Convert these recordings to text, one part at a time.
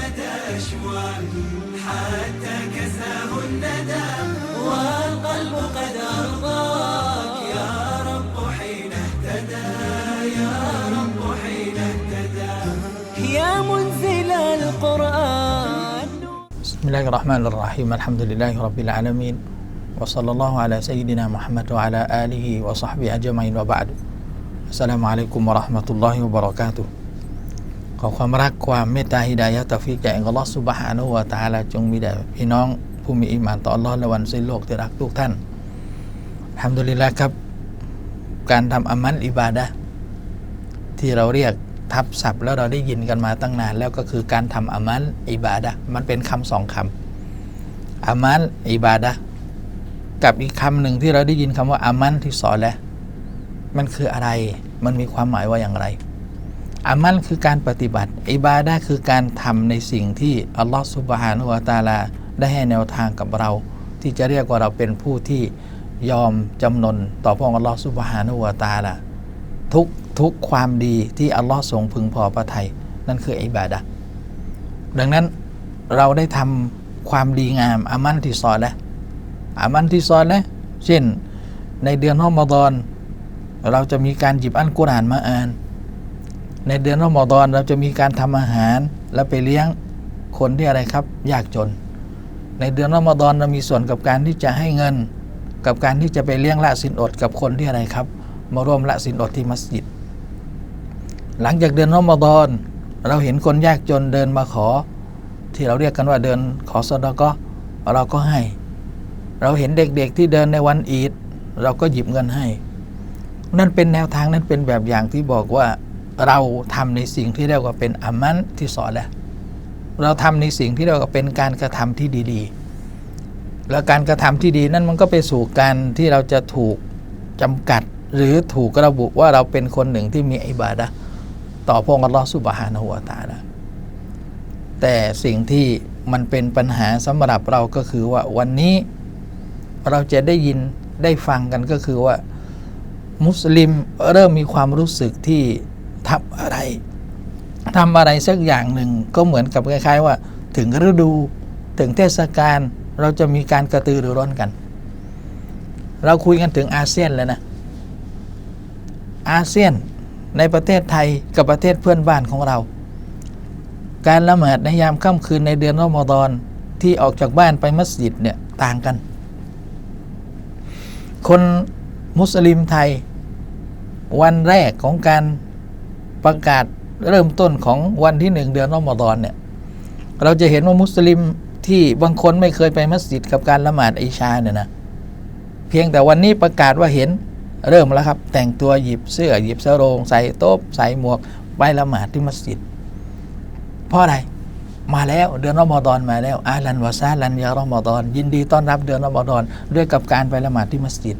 مدى أشواق حتى كساه الندى والقلب قد أرضاك يا رب حين اهتدى يا رب حين اهتدى يا منزل القرآن بسم الله الرحمن الرحيم. الحمد لله رب العالمين وصلى الله على سيدنا محمد وعلى آله وصحبه أجمعين وبعد. السلام عليكم ورحمة الله وبركاته. ขอความรักความเมตตาฮิดายะตอฟิกจากอัลลอฮฺซุบฮานะฮูวะตาลาจงมีแด่พี่น้องผู้มีอีหมานต่ออัลลอฮ์และวันสิ้นโลกที่รักทุกท่านทำดุลิละครับ การทำอามัลอิบาดะที่เราเรียกทับศัพท์แล้วเราได้ยินกันมาตั้งนาน แล้วก็คือการทำอามัลอิบาดะมันเป็นคำสองคำอามัลอิบาดะกับอีกคำหนึ่งที่เราได้ยินคำว่าอามัลที่สอนแล้วมันคืออะไรมันมีความหมายว่าอย่างไร อามัลคือการปฏิบัติ อิบาดะคือการทำในสิ่งที่อัลลอฮฺสุบฮานุวะตาลา ได้ให้แนวทางกับเรา ที่จะเรียกว่าเราเป็นผู้ที่ยอมจำนนต่อพระองค์อัลลอฮฺสุบฮานุวะตาลาทุกทุกความดีที่อัลลอฮ์ทรงพึงพอพระทัยนั่นคืออิบาดะดังนั้นเราได้ทำความดีงามอามันที่ซอนแล้วอามันที่ซอนแล้วเช่นในเดือนรอมฎอนเราจะมีการหยิบอัลกุรอานมาอ่าน ในเดือนรอมฎอนเราจะมีการทำอาหารแล้วไปเลี้ยงคนที่อะไรครับ ยากจน ในเดือนรอมฎอนเรามีส่วนกับการที่จะให้เงิน กับการที่จะไปเลี้ยงละสินอดกับคนที่อะไรครับ มาร่วมละสินอดที่มัสยิด หลังจากเดือนรอมฎอนเราเห็นคนยากจนเดินมาขอ ที่เราเรียกกันว่าเดินขอสดก็เราก็ให้ เราเห็นเด็กๆที่เดินในวันอีด เราก็หยิบเงินให้ นั่นเป็นแนวทางนั้นเป็นแบบอย่างที่บอกว่า เราทำในสิ่งที่เรียกว่าเป็นอามันที่สอนแหล้วเราทำในสิ่งที่เรียกว่าเป็นการกระทำที่ดีๆ แล้วการกระทำที่ดีนั่นมันก็ไปสู่การที่เราจะถูกจำกัดหรือถูกระบุว่าเราเป็นคนหนึ่งที่มีอิบาดะต่อพระองค์อัลลอฮฺสุบฮานะฮูวตาลาแต่สิ่งที่มันเป็นปัญหาสำหรับเราก็คือว่าวันนี้เราจะได้ยินได้ฟังกันก็คือว่า มุสลิมเริ่มมีความรู้สึกที่ ทำอะไรทำอะไรสักอย่างหนึ่งก็เหมือนกับคล้ายๆ ว่า ถึงฤดูถึงเทศกาลเราจะมีการกระตือรือร้นกัน เราคุยกันถึงอาเซียนแล้วนะ อาเซียนในประเทศไทยกับประเทศเพื่อนบ้านของเรา การละหมาดในยามค่ำคืนในเดือนรอมฎอนที่ออกจากบ้านไปมัสยิดเนี่ยต่างกัน คนมุสลิมไทย วันแรกของการ ประกาศเริ่มต้นของวันที่หนึ่งเดือนรอมฎอนเนี่ย เราจะเห็นว่ามุสลิมที่บางคนไม่เคยไปมัสยิดกับการละหมาดอิชาเนี่ยนะ เพียงแต่วันนี้ประกาศว่าเห็นเริ่มแล้วครับ แต่งตัวหยิบเสื้อหยิบสโรง ใส่โต๊ะใส่หมวกไปละหมาดที่มัสยิด เพราะอะไรมาแล้วเดือนรอมฎอนมาแล้วอาลันวาซาลันยารอมฎอนยินดีต้อนรับเดือนรอมฎอนด้วยกับการไปละหมาดที่มัสยิด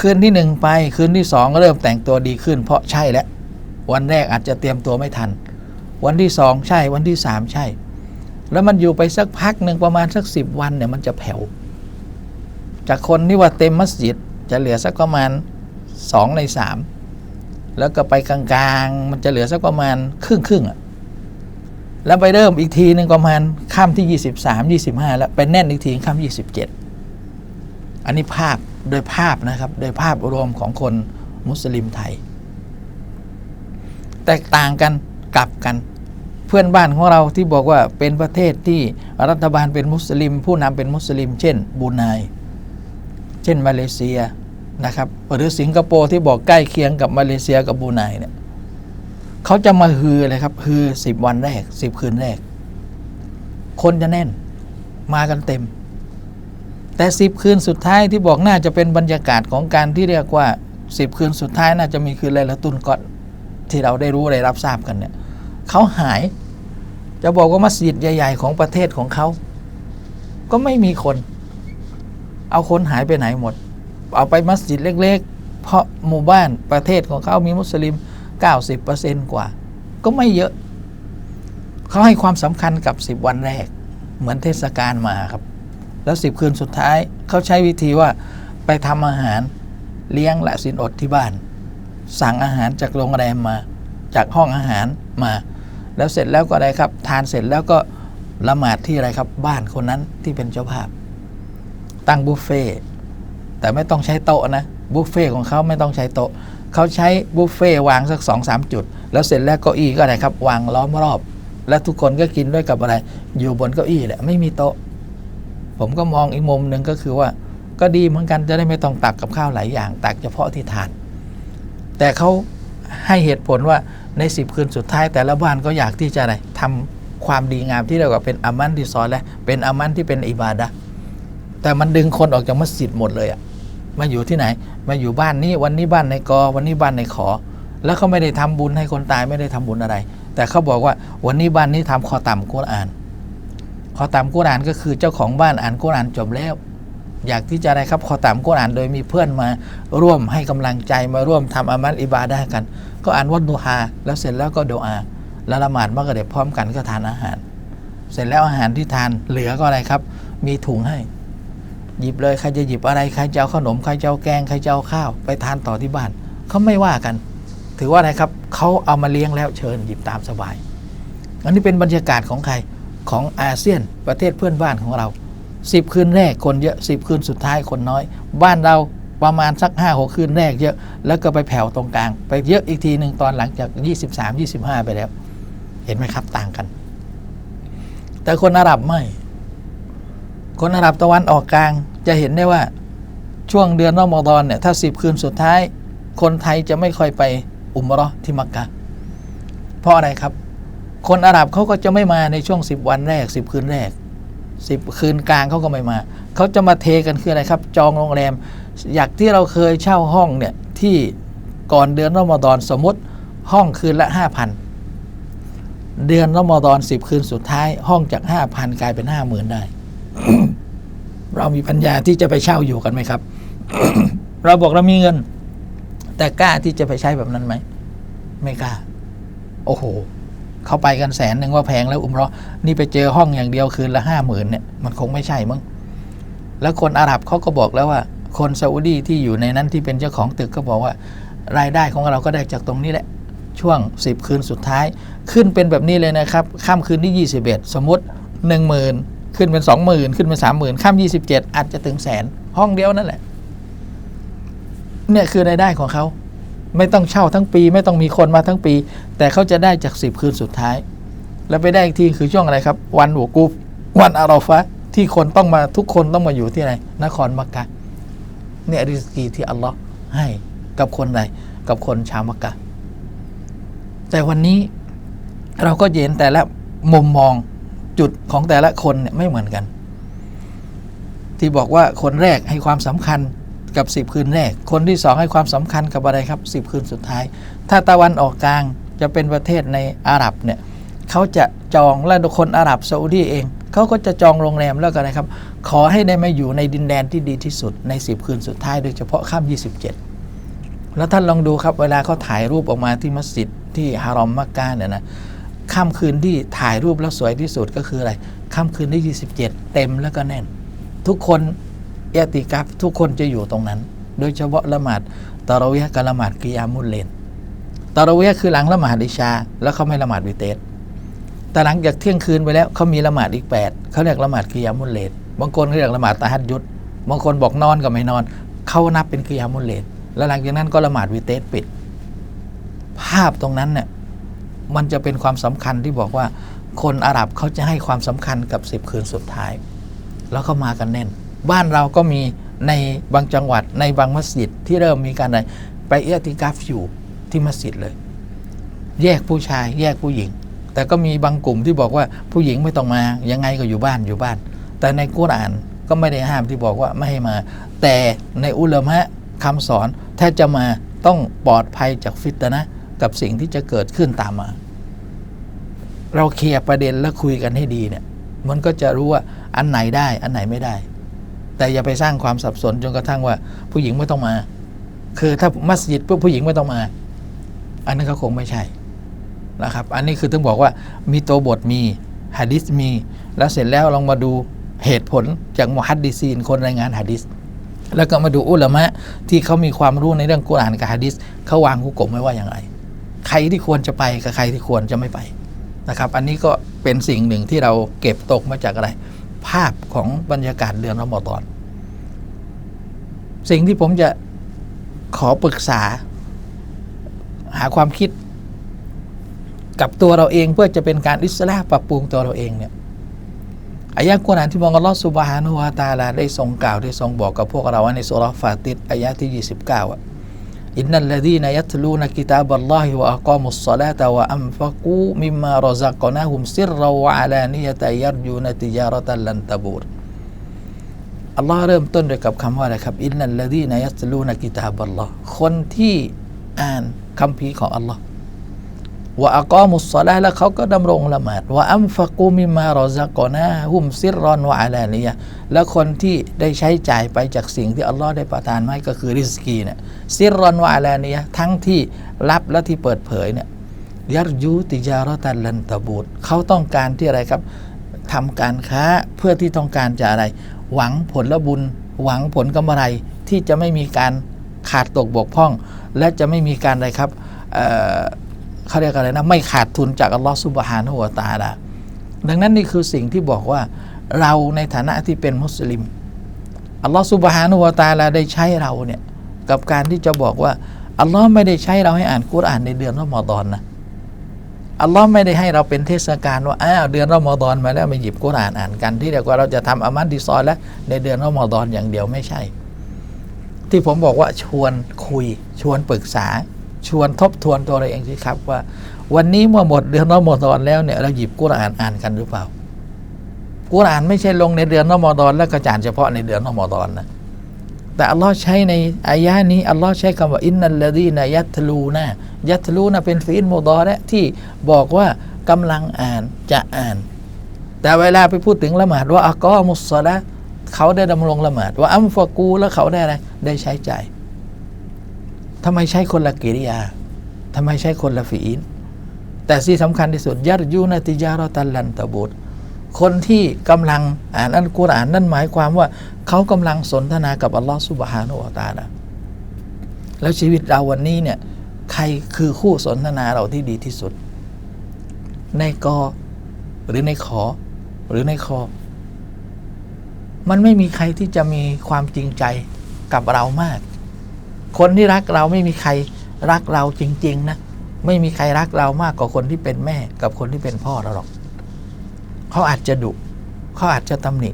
คืนที่หนึ่งไปคืนที่สองเริ่มแต่งตัวดีขึ้น เพราะใช่แล้ว วันแรกอาจจะเตรียมตัวไม่ทัน วันที่สองใช่วันที่สามใช่ แล้วมันอยู่ไปสักพักหนึ่งประมาณสักสิบวันเนี่ยมันจะแผ่วจากคนที่ว่าเต็มมัสยิดจะเหลือสักประมาณสองในสามแล้วก็ไปกลางๆ มันจะเหลือสักประมาณครึ่งครึ่งอะแล้วไปเริ่มอีกทีหนึ่งประมาณค่ำที่ 23 25 แล้วไปแน่นอีกทีค่ำ27 อันนี้ภาพโดยภาพนะครับ โดยภาพรวมของคนมุสลิมไทย แตกต่างกันกลับกัน เพื่อนบ้านของเราที่บอกว่าเป็นประเทศที่รัฐบาลเป็นมุสลิม ผู้นำเป็นมุสลิม เช่นบรูไนเช่นมาเลเซียนะครับหรือสิงคโปร์ที่บอกใกล้เคียงกับมาเลเซียกับบรูไนเนี่ยเขาจะมาฮือเลยครับฮือสิบวันแรกสิบคืนแรก คนจะแน่นมากันเต็ม แต่สิบคืนสุดท้ายที่บอกน่าจะเป็นบรรยากาศของการที่เรียกว่าสิบคืนสุดท้ายน่าจะมีคืนไลละตุนก่อน ที่เราได้รู้ได้รับทราบกันเนี่ยเขาหาย จะบอกว่ามัสยิดใหญ่ ๆ ของประเทศของเขา ก็ไม่มีคน เอาคนหายไปไหนหมด เอาไปมัสยิดเล็ก ๆ เพราะหมู่บ้านประเทศของเขามีมุสลิม 90%กว่า ก็ไม่เยอะ เขาให้ความสำคัญกับ 10 วันแรก เหมือนเทศกาลมาครับ แล้วสิบคืนสุดท้ายเขาใช้วิธีว่าไปทำอาหารเลี้ยงและสินอดที่บ้าน สั่งอาหารจากโรงแรมมา จากห้องอาหารมา แล้วเสร็จแล้วก็อะไรครับ ทานเสร็จแล้วก็ละหมาดที่อะไรครับ บ้านคนนั้นที่เป็นเจ้าภาพ ตั้งบุฟเฟ่ต์แต่ไม่ต้องใช้โต๊ะนะบุฟเฟ่ต์ของเขาไม่ต้องใช้โต๊ะเขาใช้บุฟเฟ่ต์วางสักสองสามจุด แล้วเสร็จแล้วเก้าอี้ก็อะไรครับ วางล้อมรอบ แล้วทุกคนก็กินด้วยกับอะไร อยู่บนเก้าอี้แหละไม่มีโต๊ะ ผมก็มองอีกมุมหนึ่งก็คือว่า ก็ดีเหมือนกันจะได้ไม่ต้องตักกับข้าวหลายอย่าง ตักเฉพาะที่ทาน แต่เขาให้เหตุผลว่าในสิบคืนสุดท้ายแต่ละบ้านก็อยากที่จะอะไรทำความดีงามที่เรียกว่าเป็นอามันที่ซอนและเป็นอามันที่เป็นอิบาดะแต่มันดึงคนออกจากมัสยิดหมดเลยอะมาอยู่ที่ไหน มาอยู่บ้านนี้วันนี้บ้านในกอ วันนี้บ้านในขอ แล้วเขาไม่ได้ทำบุญให้คนตายไม่ได้ทำบุญอะไร แต่เขาบอกว่าวันนี้บ้านนี้ทำคอต่ำกุรอาน คอตากุรอานก็คือเจ้าของบ้านอ่านกุรอานจบแล้ว อยากที่จะอะไรครับคอตามกุรอานโดยมีเพื่อนมาร่วมให้กำลังใจมาร่วมทำอามัลอิบาดะกัน ก็อ่านวัดดูฮาแล้วเสร็จแล้วก็ดูอาแล้วละหมาดมักริบพร้อมกันก็ทานอาหาร เสร็จแล้วอาหารที่ทานเหลือก็อะไรครับ มีถุงให้ หยิบเลยใครจะหยิบอะไรใครจะเอาขนมใครจะเอาแกงใครจะเอาข้าว ไปทานต่อที่บ้านเขาไม่ว่ากัน ถือว่าอะไรครับเขาเอามาเลี้ยงแล้วเชิญหยิบตามสบาย อันนี้เป็นบรรยากาศของใครของอาเซียนประเทศเพื่อนบ้านของเรา สิบคืนแรกคนเยอะสิบคืนสุดท้ายคนน้อย บ้านเราประมาณสักห้าหกคืนแรกเยอะ แล้วก็ไปแผ่วตรงกลาง ไปเยอะอีกทีหนึ่งตอนหลังจาก 23 25 ไปแล้ว เห็นไหมครับต่างกัน แต่คนอาหรับไม่ คนอาหรับตะวันออกกลางจะเห็นได้ว่าช่วงเดือนรอมฎอนเนี่ยถ้าสิบคืนสุดท้าย คนไทยจะไม่ค่อยไปอุมราะห์ที่มักกะเพราะอะไรครับ คนอาหรับเขาก็จะไม่มาในช่วง 10 วันแรก 10 คืนแรก 10คืนกลางเขาก็ไม่มาเขาจะมาเทกันคืออะไรครับ จองโรงแรม อยากที่เราเคยเช่าห้องเนี่ยที่ก่อนเดือนรอมฎอนสมมติห้องคืนละ5,000เดือนรอมฎอน10คืนสุดท้าย ห้องจาก5,000กลายเป็น50,000ได้ เรามีปัญญาที่จะไปเช่าอยู่กันไหมครับ เราบอกเรามีเงิน แต่กล้าที่จะไปใช้แบบนั้นไหม ไม่กล้า โอ้โห เขาไปกันแสนหนึ่งว่าแพงแล้วอุมราะห์นี่ไปเจอห้องอย่างเดียวคืนละห้าหมื่นเนี่ยมันคงไม่ใช่มั้งแล้วคนอาหรับเขาก็บอกแล้วว่า คนซาอุดีที่อยู่ในนั้นที่เป็นเจ้าของตึกก็บอกว่า รายได้ของเราก็ได้จากตรงนี้แหละ ช่วง 10 คืนสุดท้าย ขึ้นเป็นแบบนี้เลยนะครับข้ามคืนที่ 21 สมมติ 10,000 ขึ้นเป็น 20,000 ขึ้นเป็น 30,000 ข้าม 27 อาจจะถึงแสนห้องเดียวนั่นแหละเนี่ยคือรายได้ของเขา ไม่ต้องเช่าทั้งปี ไม่ต้องมีคนมาทั้งปี แต่เขาจะได้จาก 10 คืนสุดท้าย แล้วไปได้อีกทีคือช่วงอะไรครับ วันหัวกูฟวันอาราฟะที่คนต้องมาทุกคนต้องมาอยู่ที่ไหนนครมักกะเนี่ยริสกีที่อัลลอฮ์ให้กับคนใดกับคนชาวมักกะแต่วันนี้เราก็เห็นแต่ละมุมมองจุดของแต่ละคนเนี่ยไม่เหมือนกัน ที่บอกว่าคนแรกให้ความสำคัญ กับสิบคืนแรก คนที่สองให้ความสำคัญกับอะไรครับสิบคืนสุดท้าย ถ้าตะวันออกกลางจะเป็นประเทศในอาหรับเนี่ยเขาจะจองและคนอาหรับซาอุดีเองเขาก็จะจองโรงแรมแล้วกันนะครับ ขอให้ได้มาอยู่ในดินแดนที่ดีที่สุดในสิบคืนสุดท้ายโดยเฉพาะข้าม 27 แล้วท่านลองดูครับเวลาเขาถ่ายรูปออกมาที่มัสยิดที่ฮารอมมักกะเนี่ยนะค่ำคืนที่ถ่ายรูปแล้วสวยที่สุดก็คืออะไรค่ำคืนที่ 27 เต็มแล้วก็แน่น ทุกคน เอติกัฟทุกคนจะอยู่ตรงนั้น โดยเฉพาะละหมาดตะระเวียกับละหมาดกิยามุลเลนตะระเวียคือหลังละหมาดอิชา แล้วเขาไม่ละหมาดวิเตสแต่หลังจากเที่ยงคืนไปแล้วเขามีละหมาดอีก 8เขาเรียกละหมาดกิยามุลเลนบางคนเขาเรียกละหมาดตะฮัดยุดบางคนบอกนอนก็ไม่นอน เขานับเป็นกิยามุลเลนแล้วหลังจากนั้นก็ละหมาดวิเตสปิด ภาพตรงนั้นเนี่ยมันจะเป็นความสำคัญที่บอกว่า คนอาหรับเขาจะให้ความสำคัญกับสิบคืนสุดท้าย แล้วก็มากันแน่น บ้านเราก็มีในบางจังหวัดในบางมัสยิดที่เริ่มมีการไปเอติกาฟอยู่ที่มัสยิดเลย แยกผู้ชายแยกผู้หญิง แต่ก็มีบางกลุ่มที่บอกว่าผู้หญิงไม่ต้องมา ยังไงก็อยู่บ้านอยู่บ้าน แต่ในกุรอานก็ไม่ได้ห้ามที่บอกว่าไม่ให้มา แต่ในอุลามะคำสอนถ้าจะมาต้องปลอดภัยจากฟิตนะกับสิ่งที่จะเกิดขึ้นตามมา เราเคลียร์ประเด็นแล้วคุยกันให้ดีเนี่ย มันก็จะรู้ว่าอันไหนได้อันไหนไม่ได้ แต่อย่าไปสร้างความสับสนจนกระทั่งว่า ผู้หญิงไม่ต้องมา คือถ้ามัสยิดปุ๊บผู้หญิงไม่ต้องมา อันนั้นก็คงไม่ใช่นะครับ อันนี้คือต้องบอกว่ามีตัวบทมีฮะดิษมี แล้วเสร็จแล้วลองมาดูเหตุผลจากมุฮัดดิซีนคนรายงานฮะดิษแล้วก็มาดูอุลามะที่เขามีความรู้ในเรื่องกุรอานกับฮะดิษเขาวางหุกกลมไว้ว่าอย่างไร ใครที่ควรจะไปกับใครที่ควรจะไม่ไปนะครับ อันนี้ก็เป็นสิ่งหนึ่งที่เราเก็บตกมาจากอะไร ภาพของบรรยากาศเดือนรอมฎอน สิ่งที่ผมจะขอปรึกษา หาความคิดกับตัวเราเองเพื่อจะเป็นการอิสลาห์ปรับปรุงตัวเราเองเนี่ยอายะกุรอานที่มองอัลลอฮฺสุบฮานุวาตาลาได้ทรงกล่าวได้ทรงบอกกับพวกเราในสุรฟาติรอายะที่ 29อะ อินนัลลดีนยัตลูนกิตาบัลลอฮิวะอักามุสศลาตะวะอัมฟักูมิมมารซักนาฮุมซิรรวะอะลานิยะตะยัรยูนติจารตันลันตะบูรอัลลอฮ์เริ่มต้นด้วยกับคำว่าอะไรครับอินนัลลดีนยัตลูนกิตาบัลลอฮ์คนที่อ่านคำพีร์ของอัลลอฮ์ ว่าอักามุสซาลาแล้วเขาก็ดำรงละหมาดว่าอัมฟักูมิมารอซักนาฮุมซิรรอนวะอาลานียแล้วคนที่ได้ใช้จ่ายไปจากสิ่งที่อัลลอฮ์ได้ประทานมาให้ก็คือริสกีเนี่ยซิรรอนวะอาลานียทั้งที่ลับและที่เปิดเผยเนี่ยยัรยูติจารตันลันตบูดเขาต้องการที่อะไรครับทำการค้าเพื่อที่ต้องการจะอะไร หวังผลบุญ หวังผลกำไรที่จะไม่มีการขาดตกบกพร่อง และจะไม่มีการอะไรครับ เขาเรียกอะไรนะไม่ขาดทุนจากอัลลอฮฺซุบฮานะฮูวตาลาดังนั้นนี่คือสิ่งที่บอกว่าเราในฐานะที่เป็นมุสลิมอัลลอฮฺซุบฮานะฮูวตาลาได้ใช้เราเนี่ยกับการที่จะบอกว่าอัลลอฮ์ไม่ได้ใช้เราให้อ่านกุรอานในเดือนรอมฎอนนะอัลลอฮ์ไม่ได้ให้เราเป็นเทศกาลว่าอ้าวเดือนรอมฎอนมาแล้วมาหยิบกุรอานอ่านกัน ที่เรียกว่าเราจะทำอามันดิซอนแล้วในเดือนรอมฎอนอย่างเดียวไม่ใช่ ที่ผมบอกว่าชวนคุยชวนปรึกษา ชวนทบทวนตัวเราเองสิครับว่า วันนี้เมื่อหมดเดือนรอมฎอนแล้วเนี่ยเราหยิบกุรอานอ่านกันหรือเปล่า กุรอานไม่ใช่ลงในเดือนรอมฎอนแล้วกระจานเฉพาะในเดือนรอมฎอนนะแต่อัลลอฮ์ใช้ในอายะนี้อัลลอฮ์ใช้คำว่าอินนัลลดีนะยัตลูนะยัตลูนะเป็นฟีนโมดอและที่บอกว่ากำลังอ่านจะอ่าน แต่เวลาไปพูดถึงละหมาดว่าอักอมุสละเขาได้ดำรงละหมาดว่าอัมฟากูแล้วเขาได้อะไรได้ใช้ใจาย ทำไมใช้คนละกิริยาทำไมใช้คนละฟีนแต่ที่สำคัญที่สุดยัรยูนติจารตันลันตะบูดคนที่กำลังอ่านอัลกุรอานนั่นหมายความว่าเขากำลังสนทนากับอัลลอฮฺสุบฮานุอัตาละแล้วชีวิตเราวันนี้เนี่ยใครคือคู่สนทนาเราที่ดีที่สุด ในกอหรือในขอหรือในคอ มันไม่มีใครที่จะมีความจริงใจกับเรามาก คนที่รักเราไม่มีใครรักเราจริง ๆ นะ ไม่มีใครรักเรามากกว่าคนที่เป็นแม่กับคนที่เป็นพ่อเราหรอก เขาอาจจะดุเขาอาจจะตำหนิ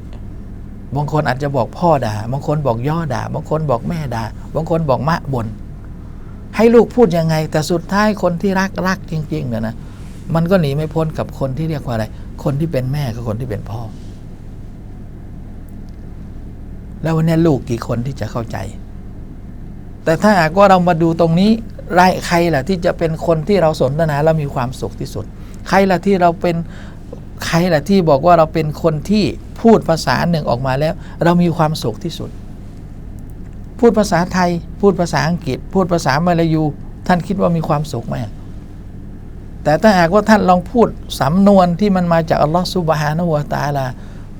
บางคนอาจจะบอกพ่อด่าบางคนบอกย่อด่าบางคนบอกแม่ด่าบางคนบอกมะบนให้ลูกพูดยังไง แต่สุดท้ายคนที่รักรักจริงๆเนี่ยนะมันก็หนีไม่พ้นกับคนที่เรียกว่าอะไร คนที่เป็นแม่กับคนที่เป็นพ่อ แล้ววันนี้ลูกกี่คนที่จะเข้าใจ แต่ถ้าหากว่าเรามาดูตรงนี้ใครล่ะที่จะเป็นคนที่เราสนทนาแล้วมีความสุขที่สุด ใครล่ะที่เราเป็นใครล่ะที่บอกว่าเราเป็นคนที่พูดภาษาหนึ่งออกมาแล้ว เรามีความสุขที่สุด พูดภาษาไทย พูดภาษาอังกฤษ พูดภาษามาลายู ท่านคิดว่ามีความสุขไหมแต่ถ้าหากว่าท่านลองพูดสำนวนที่มันมาจากอัลลอฮฺซุบฮานะฮูวะตาลา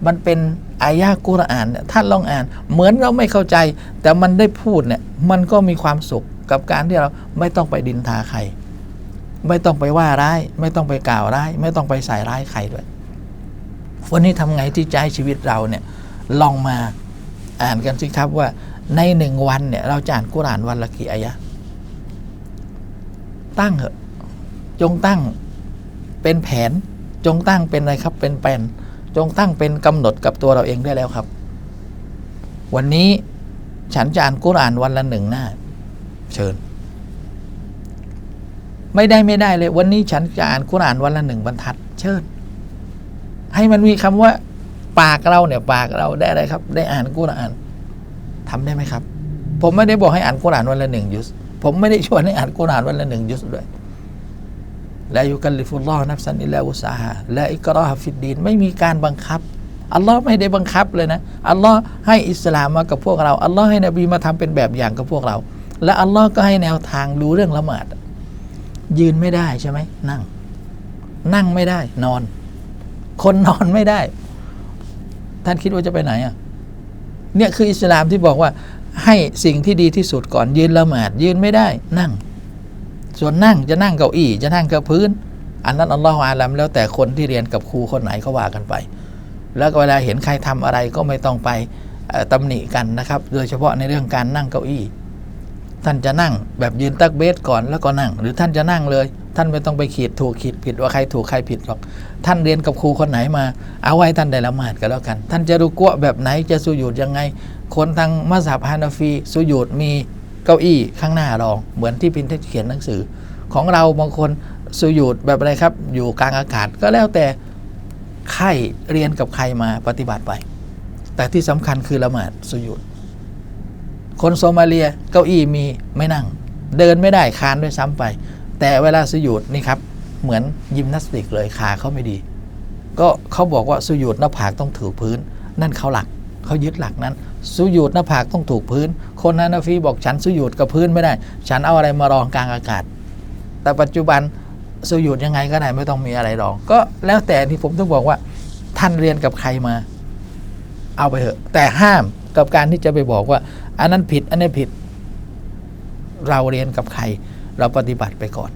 มันเป็นอายะห์กุรอานเนี่ยท่านลองอ่าน เหมือนเราไม่เข้าใจ แต่มันได้พูดเนี่ย มันก็มีความสุขกับการที่เราไม่ต้องไปดินทาใคร ไม่ต้องไปว่าร้าย ไม่ต้องไปกล่าวร้าย ไม่ต้องไปใส่ร้ายใครด้วย วันนี้ทำไงที่จะให้ชีวิตเราเนี่ยลองมาอ่านกันสิครับว่าในหนึ่งวันเนี่ยเราจะอ่านกุรานวันละกี่อายะ ตั้งเหอะ จงตั้งเป็นแผน จงตั้งเป็นอะไรครับ เป็นแผนจงตั้งเป็นกำหนดกับตัวเราเองได้แล้วครับ วันนี้ ฉันจะอ่านกุรอานวันละหนึ่งหน้า เชิญ ไม่ได้ไม่ได้เลย วันนี้ฉันจะอ่านกุรอานวันละหนึ่งบรรทัด เชิญ ให้มันมีคำว่า ปากเราเนี่ย ปากเราได้อะไรครับ ได้อ่านกุรอานทำได้ไหมครับ ผมไม่ได้บอกให้อ่านกุรอานวันละหนึ่งยุสผมไม่ได้ชวนให้อ่านกุรอานวันละหนึ่งยุสด้วยและยุกัลลิฟุลลอฮ์นับสันอิลลาอุสาฮะและอิกราฮฟิดดีนไม่มีการบังคับ อัลลอฮ์ไม่ได้บังคับเลยนะอัลลอฮ์ให้อิสลามมากับพวกเราอัลลอฮ์ให้นบีมาทำเป็นแบบอย่างกับพวกเรา และอัลลอฮ์ก็ให้แนวทางดูเรื่องละหมาด ยืนไม่ได้ใช่ไหมนั่ง นั่งไม่ได้ นอน คนนอนไม่ได้ ท่านคิดว่าจะไปไหนอะเนี่ยคืออิสลามที่บอกว่าให้สิ่งที่ดีที่สุดก่อนยืนละหมาด ยืนไม่ได้ นั่ง ส่วนนั่งจะนั่งเก้าอี้จะนั่งกับพื้น อันนั้นอัลลอฮฺอาลัมแล้วแต่คนที่เรียนกับครูคนไหนก็ว่ากันไป แล้วก็เวลาเห็นใครทำอะไรก็ไม่ต้องไปเอ่อตำหนิกันนะครับ โดยเฉพาะในเรื่องการนั่งเก้าอี้ ท่านจะนั่งแบบยืนตักเบสก่อนแล้วก็นั่ง หรือท่านจะนั่งเลย ท่านไม่ต้องไปขีดถูกขีดผิดว่าใครถูกใครผิดหรอก ท่านเรียนกับครูคนไหนมาเอาไว้ท่านได้ละหมาดก็แล้วกัน ท่านจะรู้กัวแบบไหนจะสุญูดยังไง คนทางมัสยิดฮานาฟีสุญูดมีเก้าอี้ข้างหน้ารอง เหมือนที่พินเทศเขียนหนังสือ ของเราบางคนสุญูดแบบอะไรครับ อยู่กลางอากาศก็แล้วแต่ ใครเรียนกับใครมาปฏิบัติไป แต่ที่สำคัญคือละหมาดสุญูดคนโซมาเลียเก้าอี้มีไม่นั่ง เดินไม่ได้คานด้วยซ้ำไป แต่เวลาสุญูดนี่ครับ เหมือนยิมนาสติกเลยขาเขาไม่ดี ก็เขาบอกว่าสุญูดหน้าผากต้องถูกพื้น นั่นเขาหลักเขายึดหลักนั้นสุญูดหน้าผากต้องถูกพื้น คนฮานาฟีบอกฉันสุญูดกับพื้นไม่ได้ ฉันเอาอะไรมารองกลางอากาศ แต่ปัจจุบัน สุญูดยังไงก็ได้ไม่ต้องมีอะไรหรองก็แล้วแต่ที่ผมต้องบอกว่า ท่านเรียนกับใครมา เอาไปเถอะ แต่ห้ามกับการที่จะไปบอกว่า อันนั้นผิด อันนี้ผิด เราเรียนกับใคร เราปฏิบัติไปก่อน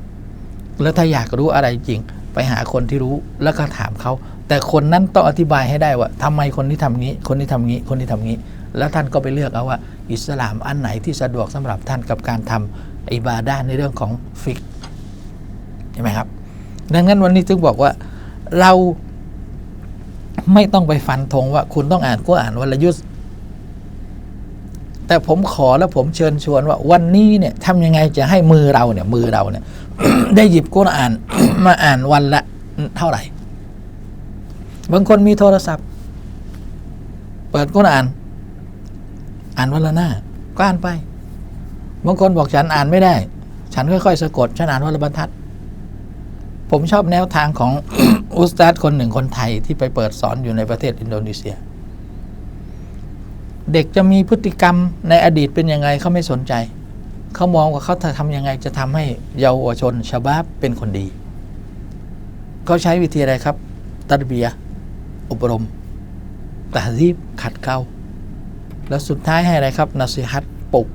แล้วถ้าอยากรู้อะไรจริง ไปหาคนที่รู้แล้วก็ถามเขา แต่คนนั้นต้องอธิบายให้ได้ว่าทำไมคนที่ทำงี้ คนที่ทำงี้ คนที่ทำงี้ แล้วท่านก็ไปเลือกเอาว่า อิสลามอันไหนที่สะดวกสำหรับท่านกับการทำอิบาดาในเรื่องของฟิก ใช่ไหมครับ ดังนั้นวันนี้จึงบอกว่าเราไม่ต้องไปฟันธงว่า คุณต้องอ่านก็อ่านวลยุทธแต่ผมขอแล้วผมเชิญชวนว่าวันนี้เนี่ยทำยังไงจะให้มือเราเนี่ย มือเราเนี่ย ได้หยิบกุรอานมาอ่านวันละเท่าไหร่ บางคนมีโทรศัพท์ เปิดกุรอาน อ่านวันละหน้าก็อ่านไป บางคนบอกฉันอ่านไม่ได้ ฉันค่อยๆสะกด ฉันอ่านวันละบรรทัด ผมชอบแนวทางของ อุสตาดคนหนึ่งคนไทยที่ไปเปิดสอนอยู่ในประเทศอินโดนีเซีย เด็กจะมีพฤติกรรมในอดีตเป็นยังไงเขาไม่สนใจ เขามองว่าเขาจะทำยังไงจะทำให้เยาวชนชาบาบเป็นคนดี เขาใช้วิธีอะไรครับ ตัดเบีย อบรมตะซีบขัดเกลาแล้วสุดท้ายให้อะไรครับนัสิฮัตปลุก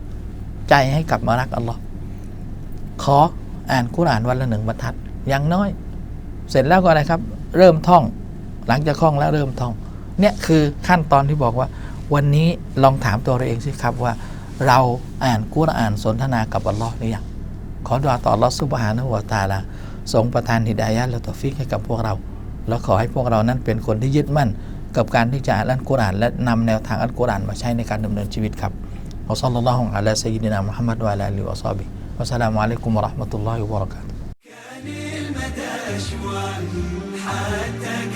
ใจให้กลับมารักอัลลอฮ์ขออ่านกุรอานวันละหนึ่งบรรทัด อย่างน้อย เสร็จแล้วก็อะไรครับ เริ่มท่อง หลังจากท่องแล้วเริ่มท่อง เนี่ยคือขั้นตอนที่บอกว่า วันนี้ลองถามตัวเราเองสิครับว่า เราอ่านกุรอานสนทนากับอัลลอฮ์หรือยังขอดุอาต่ออัลลอฮ์ซุบฮานะฮูวตาลาทรงประทานฮิดายะห์และตอฟิกให้กับพวกเรา แล้วขอให้พวกเรานั้นเป็นคนที่ยึดมั่น กับการที่จะอ่านอัลกุรอานและนำแนวทางอัลกุรอานมาใช้ในการดำเนินชีวิตครับอัสลลัลลอฮุอะลัยฮิดินามุฮัมมัดวะอะลาอาลิฮิวะซอฮบิวะสลามุอะลัยกุมวะเราะห์มะตุลลอฮิวะบะเราะกาตุ أجوان حتى